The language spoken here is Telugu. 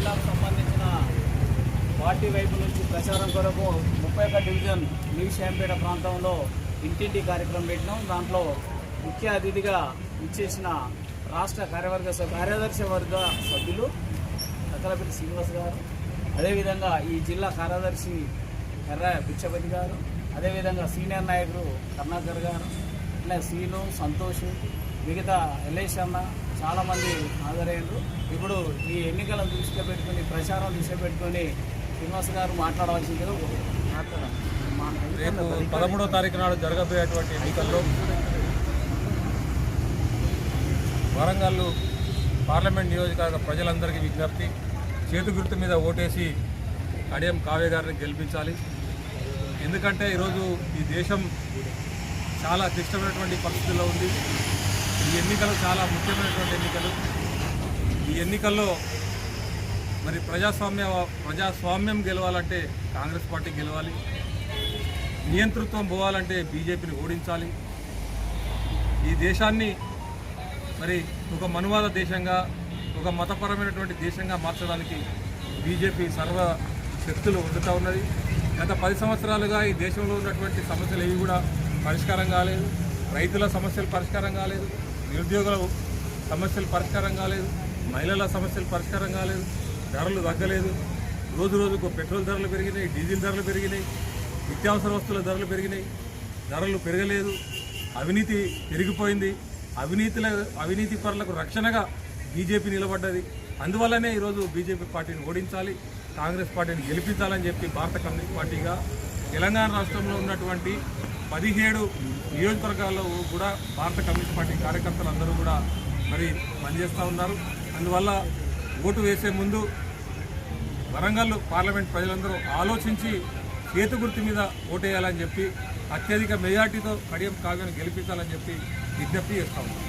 జిల్లాకు సంబంధించిన పార్టీ వైపు నుంచి ప్రచారం కొరకు ముప్పై ఒక్క డివిజన్ న్యూ శాంపేట ప్రాంతంలో ఇంటింటి కార్యక్రమం పెట్టినాం. దాంట్లో ముఖ్య అతిథిగా ఇచ్చేసిన రాష్ట్ర కార్యవర్గ కార్యదర్శి వర్గ సభ్యులు అక్కలపల్లి శ్రీనివాస్ గారు అదేవిధంగా ఈ జిల్లా కార్యదర్శి ఎర్ర పిచ్చపతి గారు అదేవిధంగా సీనియర్ నాయకులు కర్ణాకర్ గారు ఇలా సీను సంతోష్ మిగతా ఎల్ఐసి అన్న చాలామంది హాజరయ్యారు. ఇప్పుడు ఈ ఎన్నికలను దృష్టిలో పెట్టుకుని ప్రచారం దృష్టిలో పెట్టుకొని శ్రీనివాస్ గారు మాట్లాడవలసిందిగా రేపు పదమూడో తారీఖు నాడు జరగబోయేటువంటి ఎన్నికల్లో వరంగల్ పార్లమెంట్ నియోజకవర్గ ప్రజలందరికీ విజ్ఞప్తి. చేతు గుర్తు మీద ఓటేసి కడియం కావ్య గారిని గెలిపించాలి. ఎందుకంటే ఈరోజు ఈ దేశం చాలా క్లిష్టమైనటువంటి పరిస్థితుల్లో ఉంది. ఈ ఎన్నికలు చాలా ముఖ్యమైనటువంటి ఎన్నికలు. ఈ ఎన్నికల్లో మరి ప్రజాస్వామ్య ప్రజాస్వామ్యం గెలవాలంటే కాంగ్రెస్ పార్టీ గెలవాలి. నియంతృత్వం పోవాలంటే బీజేపీని ఓడించాలి. ఈ దేశాన్ని మరి ఒక మనువాద దేశంగా ఒక మతపరమైనటువంటి దేశంగా మార్చడానికి బీజేపీ సర్వ శక్తులు వండుతూ ఉన్నది. గత పది సంవత్సరాలుగా ఈ దేశంలో ఉన్నటువంటి సమస్యలు ఏవి కూడా పరిష్కారం కాలేదు. రైతుల సమస్యలు పరిష్కారం కాలేదు. నిరుద్యోగుల సమస్యలు పరిష్కారం కాలేదు మహిళల సమస్యలు పరిష్కారం కాలేదు ధరలు తగ్గలేదు. రోజు రోజుకు పెట్రోల్ ధరలు పెరిగినాయి డీజిల్ ధరలు పెరిగినాయి నిత్యావసర వస్తువుల ధరలు పెరిగినాయి. ధరలు పెరగలేదు అవినీతి పెరిగిపోయింది. అవినీతిల అవినీతి పరులకు రక్షణగా బీజేపీ నిలబడ్డది. అందువల్లనే ఈరోజు బీజేపీ పార్టీని ఓడించాలి కాంగ్రెస్ పార్టీని గెలిపించాలని చెప్పి భారత కమ్యూనిస్ట్ పార్టీగా తెలంగాణ రాష్ట్రంలో ఉన్నటువంటి పదిహేడు నియోజకవర్గాల్లో కూడా భారత కమ్యూనిస్ట్ పార్టీ కార్యకర్తలు అందరూ కూడా మరి పనిచేస్తూ ఉన్నారు. అందువల్ల ఓటు వేసే ముందు వరంగల్ పార్లమెంట్ ప్రజలందరూ ఆలోచించి చేతు గుర్తు మీద ఓటేయాలని చెప్పి అత్యధిక మెజార్టీతో కడియం కావ్యాన్ని గెలిపించాలని చెప్పి విజ్ఞప్తి చేస్తా ఉన్నాం.